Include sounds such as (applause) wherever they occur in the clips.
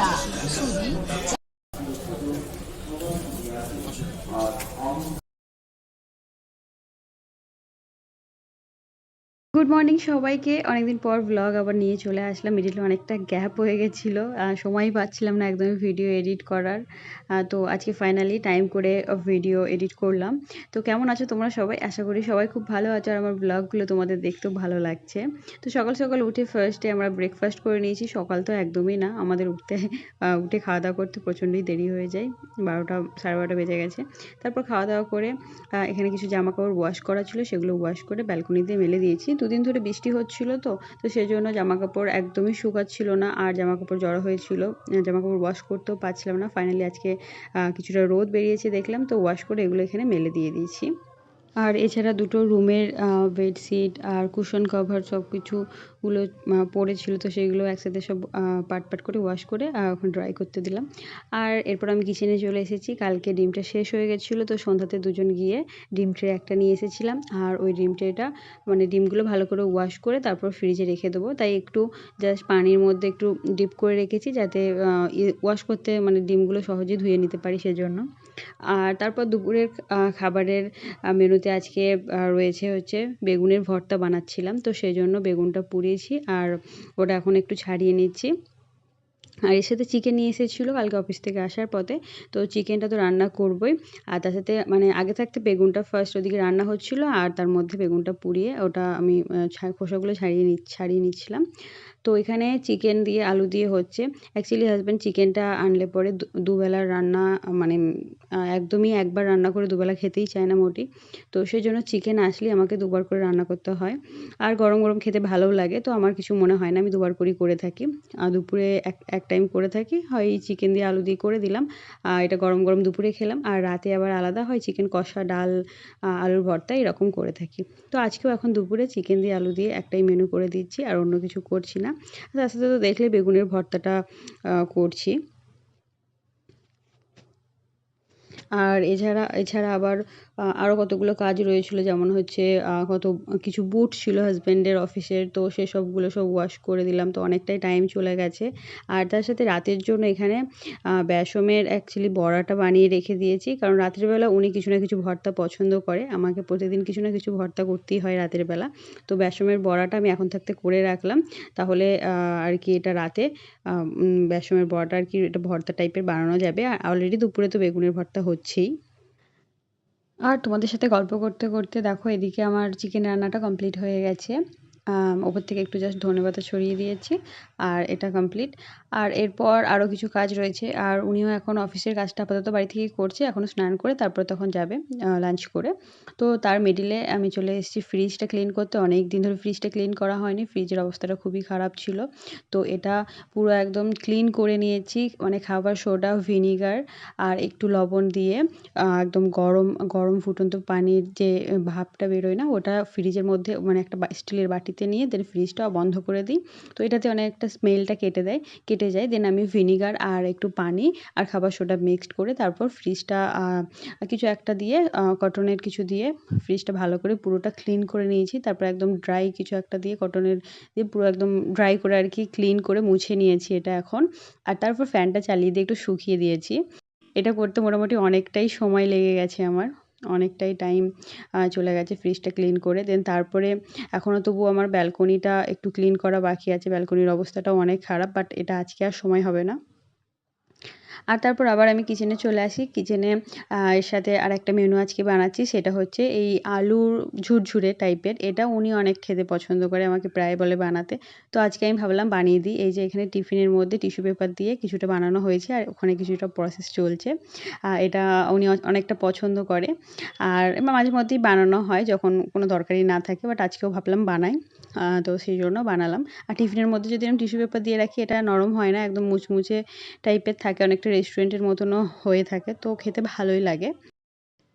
大数 good morning সবাইকে। অনেকদিন পর ব্লগ আবার নিয়ে চলে আসলাম। মিডিলে অনেকটা গ্যাপ হয়ে গেছিল। সময় পাচ্ছিলাম না একদমই ভিডিও এডিট করার। তো আজকে ফাইনালি টাইম করে ভিডিও এডিট করলাম। তো কেমন আছো তোমরা সবাই? আশা করি সবাই খুব ভালো আছো আর আমার ব্লগগুলো তোমাদের দেখতেও ভালো লাগছে। তো সকাল সকাল উঠে ফার্স্টে আমরা ব্রেকফাস্ট করে নিয়েছি। সকাল তো একদমই না। আমাদের উঠতে উঠে খাওয়া দাওয়া করতে প্রচণ্ডই দেরি হয়ে যায়। বারোটা, সাড়ে বারোটা বেজে গেছে। তারপর খাওয়া দাওয়া করে এখানে কিছু জামা কাপড় ওয়াশ করা ছিল। সেগুলো ওয়াশ করে ব্যালকনিতে মেলে দিয়েছি। দুদিন ধরে বৃষ্টি হচ্ছিল তো তো সেই জন্য জামা কাপড় একদমই শুকাচ্ছিল না আর জামা কাপড় জড়ো হয়েছিল। জামা কাপড় ওয়াশ করতেও পারছিলাম না। ফাইনালি আজকে কিছুটা রোদ বেরিয়েছে দেখলাম, তো ওয়াশ করে এগুলো এখানে মেলে দিয়ে দিয়েছি। আর এছাড়া দুটো রুমের বেডশিট আর কুশন কভার সব কিছুগুলো আহ, পড়েছিল তো সেগুলো একসাথে সব পাট পাট করে ওয়াশ করে এখন ড্রাই করতে দিলাম। আর এরপর আমি কিচেনে চলে এসেছি। কালকে ডিমটা শেষ হয়ে গেছিল তো সন্ধ্যাতে দুজন গিয়ে ডিম ট্রে একটা নিয়ে এসেছিলাম। আর ওই ডিম ট্রেটা মানে ডিমগুলো ভালো করে ওয়াশ করে তারপর ফ্রিজে রেখে দেবো। তাই একটু জাস্ট পানির মধ্যে একটু ডিপ করে রেখেছি যাতে ওয়াশ করতে মানে ডিমগুলো সহজেই ধুয়ে নিতে পারি সেজন্য। আর তারপর দুপুরের খাবারের মেনুতে আজকে রয়েছে হচ্ছে বেগুনের ভর্তা বানাচ্ছিলাম। তো সেই জন্য বেগুনটা পুড়িয়েছি আর ওটা এখন একটু ছাড়িয়ে নিচ্ছি। আর এর সাথে চিকেন নিয়ে এসেছিল কালকে অফিস থেকে আসার পথে। তো চিকেনটা তো রান্না করবই। আর তার সাথে মানে আগে থাকতে বেগুনটা ফার্স্ট ওদিকে রান্না হচ্ছিল আর তার মধ্যে বেগুনটা পুড়িয়ে ওটা আমি খোসাগুলো ছাড়িয়ে নি ছাড়িয়ে নিচ্ছিলাম। তো এখানে চিকেন দিয়ে আলু দিয়ে হচ্ছে। অ্যাকচুয়ালি হাজব্যান্ড চিকেনটা আনলে পরে দুবেলার রান্না মানে একদমই একবার রান্না করে দুবেলা খেতেই চায় না মোটি। তো সেই জন্য চিকেন আসলে আমাকে দুবার করে রান্না করতে হয়। আর গরম গরম খেতে ভালোও লাগে, তো আমার কিছু মনে হয় না, আমি দুবার করেই করে থাকি। দুপুরে এক এক টাইম করে থাকি, হয় চিকেন দিয়ে আলু দিয়ে করে দিলাম। এটা গরম গরম দুপুরে খেলাম, আর রাতে আবার আলাদা হয় চিকেন কষা, ডাল আলুর ভর্তা, এরকম করে থাকি। তো আজকেও এখন দুপুরে চিকেন দিয়ে আলু দিয়ে একটাই মেনু করে দিচ্ছি, আর অন্য কিছু করছি না। তার আস্তে তো দেখলে বেগুনের ভর্তাটা করছি। আর এছাড়া এছাড়া আবার আরও কতগুলো কাজ রয়েছিল, যেমন হচ্ছে কত, কিছু বুট ছিল হাজব্যান্ডের অফিসের তো সেসবগুলো সব ওয়াশ করে দিলাম, তো অনেকটাই টাইম চলে গেছে। আর তার সাথে রাতের জন্য এখানে বেসমের অ্যাকচুয়ালি বড়াটা বানিয়ে রেখে দিয়েছি, কারণ রাতের বেলা উনি কিছু না কিছু ভর্তা পছন্দ করে, আমাকে প্রতিদিন কিছু না কিছু ভর্তা করতেই হয় রাতের বেলা। তো বেসমের বড়াটা আমি এখন থাকতে করে রাখলাম, তাহলে আর কি এটা রাতে বেসমের বড়াটা আর কি, এটা ভর্তা টাইপের বানানো যাবে। আর অলরেডি দুপুরে তো বেগুনের ভর্তা হচ্ছেই। আর তোমাদের সাথে গল্প করতে করতে দেখো, এদিকে আমার চিকেন রান্নাটা কমপ্লিট হয়ে গেছে। ওপর থেকে একটু জাস্ট ধনেপাতা ছড়িয়ে দিয়েছি। আর এটা কমপ্লিট আর এরপর আরও কিছু কাজ রয়েছে। আর উনিও এখন অফিসের কাজটা আপাতত বাড়ি থেকেই করছে এখনও স্নান করে তারপর তখন যাবে লাঞ্চ করে। তো তার মিডিলে আমি চলে এসেছি ফ্রিজটা ক্লিন করতে। অনেক দিন ধরে ফ্রিজটা ক্লিন করা হয়নি ফ্রিজের অবস্থাটা খুবই খারাপ ছিল। তো এটা পুরো একদম ক্লিন করে নিয়েছি মানে খাবার সোডা ভিনিগার আর একটু লবণ দিয়ে একদম গরম গরম ফুটন্ত পানির যে ভাপটা বেরোয় না, ওটা ফ্রিজের মধ্যে মানে একটা স্টিলের বাটিতে নিয়ে দেন ফ্রিজটা বন্ধ করে দিই। তো এটাতে অনেকটা স্মেলটা কেটে দেয়। কেটে যায় দেন আমি ভিনিগার আর একটু পানি আর খাবার সোডা মিক্সড করে তারপর ফ্রিজটা কিছু একটা দিয়ে কটনের কিছু দিয়ে ফ্রিজটা ভালো করে পুরোটা ক্লিন করে নিয়েছি। তারপর একদম ড্রাই কিছু একটা দিয়ে কটনের দিয়ে পুরো একদম ড্রাই করে আর কি ক্লিন করে মুছে নিয়েছি এটা এখন। আর তারপর ফ্যানটা চালিয়ে দিয়ে একটু শুকিয়ে দিয়েছি। এটা করতে মোটামুটি অনেকটাই সময় লেগে গেছে আমার। অনেকটাই টাইম চলে গেছে ফ্রিজটা ক্লিন করে। দেন তারপরে এখনও তবু আমার ব্যালকনিটা একটু ক্লিন করা বাকি আছে। ব্যালকনির অবস্থাটাও অনেক খারাপ বাট এটা আজকে আর সময় হবে না। আর তারপর আবার আমি কিচেনে চলে আসি। কিচেনে এর সাথে আর একটা মেনু আজকে বানাচ্ছি, সেটা হচ্ছে এই আলুর ঝুরঝুরে টাইপের এটা উনি অনেক খেতে পছন্দ করে আমাকে প্রায় বলে বানাতে। তো আজকে আমি ভাবলাম বানিয়ে দিই। এই যে এখানে টিফিনের মধ্যে টিস্যু পেপার দিয়ে কিছুটা বানানো হয়েছে আর ওখানে কিছুটা প্রসেস চলছে। এটা উনি অনেকটা পছন্দ করে। আর মাঝে মধ্যেই বানানো হয় যখন কোনো দরকারি না থাকে বাট আজকেও ভাবলাম বানাই। তো সেই জন্য বানালাম। আর টিফিনের মধ্যে যদি আমি টিস্যু পেপার দিয়ে রাখি, এটা নরম হয় না, একদম মুচমুচে টাইপের থাকে, অনেকটা রেস্টুরেন্টের মতনও হয়ে থাকে, তো খেতে ভালোই লাগে।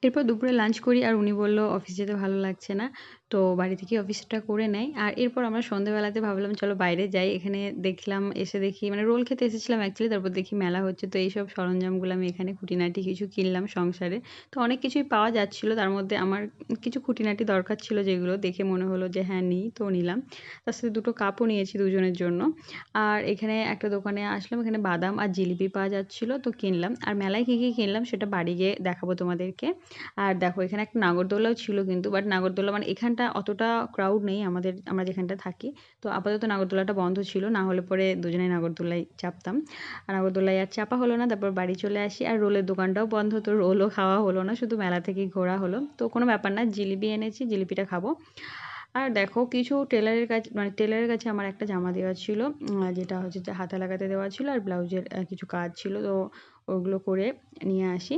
এরপর দুপুরে লাঞ্চ করি আর উনি বলল, অফিস যেতে ভালো লাগছে না। তো বাড়ি থেকে অফিসটা করে নেয়। আর এরপর আমরা সন্ধ্যেবেলাতে ভাবলাম, চলো বাইরে যাই। এখানে দেখলাম, এসে দেখি মানে রোল খেতে এসেছিলাম অ্যাকচুয়ালি তারপর দেখি মেলা হচ্ছে। তো এইসব সরঞ্জামগুলো আমি এখানে খুঁটিনাটি কিছু কিনলাম সংসারে। তো অনেক কিছুই পাওয়া যাচ্ছিল। তার মধ্যে আমার কিছু খুঁটিনাটি দরকার ছিল যেগুলো দেখে মনে হলো যে হ্যাঁ নিই। তো নিলাম। তার সাথে দুটো কাপও নিয়েছি দুজনের জন্য। আর এখানে একটা দোকানে আসলাম, এখানে বাদাম আর জিলিপি পাওয়া যাচ্ছিল। তো কিনলাম। আর মেলায় কী কী কিনলাম সেটা বাড়ি গিয়ে দেখাবো তোমাদেরকে। আর দেখো, এখানে একটা নাগরদোলাও ছিল কিন্তু বাট নাগরদোলা মানে এখানটা অতটা ক্রাউড নেই, আমাদের, আমরা যেখানটা থাকি। তো আপাতত নাগরদোলাটা বন্ধ ছিল, না হলে পরে দুজনেই নাগরদোলায় চাপতাম। আর নাগরদোলায় আর চাপা হলো না, তারপর বাড়ি চলে আসি। আর রোলের দোকানটাও বন্ধ, তো রোলও খাওয়া হলো না, শুধু মেলা থেকেই ঘোরা হলো। তো কোনো ব্যাপার না, জিলিপি এনেছি, জিলিপিটা খাব। আর দেখো, কিছু টেলারের কাছে মানে টেলারের কাছে আমার একটা জামা দেওয়া ছিল যেটা হচ্ছে যে হাতা লাগাতে দেওয়া ছিল আর ব্লাউজের কিছু কাজ ছিল, তো ওগুলো করে নিয়ে আসি।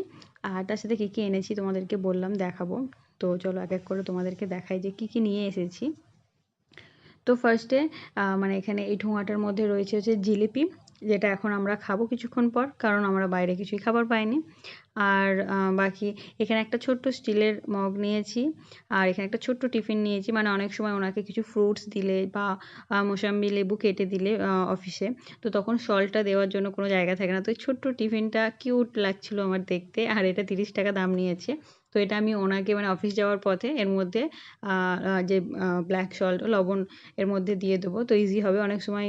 আর তার সাথে কী কী এনেছি তোমাদেরকে বললাম, দেখাবো। তো চলো এক এক করে তোমাদেরকে দেখাই যে কী কী নিয়ে এসেছি। তো ফার্স্টে মানে এখানে এই ঠোঙাটার মধ্যে রয়েছে হচ্ছে জিলিপি, যেটা এখন আমরা খাব কিছুক্ষণ পর, কারণ আমরা বাইরে কিছুই খাবার পাইনি। আর বাকি এখানে একটা ছোট্ট স্টিলের মগ নিয়েছি, আর এখানে একটা ছোট্ট টিফিন নিয়েছি মানে অনেক সময় ওনাকে কিছু ফ্রুটস দিলে বা মোসাম্বি লেবু কেটে দিলে অফিসে তো তখন সলটা দেওয়ার জন্য কোনো জায়গা থাকে না। তো এই ছোট্ট টিফিনটা কিউট লাগছিল আমার দেখতে, আর এটা তিরিশ টাকা দাম নিয়েছে। এটা আমি ওনাকে মানে অফিস যাওয়ার পথে এর মধ্যে যে ব্ল্যাক সল্ট লবণ এর মধ্যে দিয়ে দেবো। তো ইজি হবে। অনেক সময়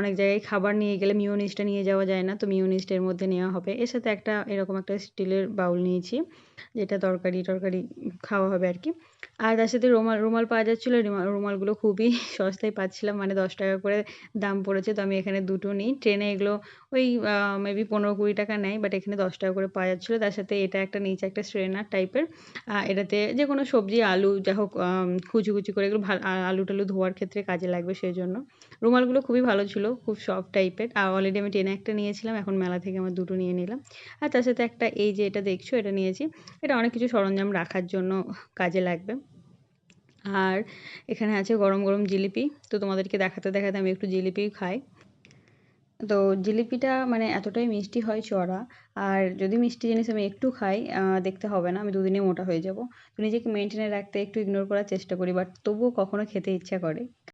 অনেক জায়গায় খাবার নিয়ে গেলে মিওনিসটা নিয়ে যাওয়া যায় না। তো মিওনিসটা এর মধ্যে নেওয়া হবে। এর সাথে একটা এরকম একটা স্টিলের বাউল নিয়েছি, যেটা তরকারি টরকারি খাওয়া হবে আর কি। আর তার সাথে রুমাল রুমাল পাওয়া যাচ্ছিল। রুমালগুলো খুবই (laughs) সস্তায় পাচ্ছিলাম। মানে দশ টাকা করে দাম পড়েছে। তো আমি এখানে দুটো নিই। ট্রেনে এগুলো ওই মেবি পনেরো কুড়ি টাকা নেয় বাট এখানে দশ টাকা করে পাওয়া যাচ্ছিল। তার সাথে এটা একটা নিচে একটা স্ট্রেনার টাইপের। এটাতে যে কোনো সবজি, আলু যা হোক কুচি কুচি করে এগুলো আলু টালু ধোয়ার ক্ষেত্রে কাজে লাগবে সেই জন্য রুমালগুলো খুবই ভালো ছিল, খুব সফট টাইপের। আর অলরেডি আমি ট্রেনে একটা নিয়েছিলাম, এখন মেলা থেকে আমার দুটো নিয়ে নিলাম। আর তার সাথে একটা এই যে এটা দেখছ, এটা নিয়েছি। এটা অনেক কিছু সরঞ্জাম রাখার জন্য কাজে লাগবে। আর এখানে আছে গরম গরম জিলিপি। তো তোমাদেরকে দেখাতে দেখাতে আমি একটু জিলিপি খাই। তো জিলিপিটা মানে এতটাই মিষ্টি হয় চড়া, আর যদি মিষ্টি জিনিস আমি একটু খাই দেখতে হবে না, আমি দুদিনে মোটা হয়ে যাব। নিজেকে মেনটেনে রাখতে একটু ইগনোর করার চেষ্টা করি বাট তবুও কখনও খেতে ইচ্ছা করে।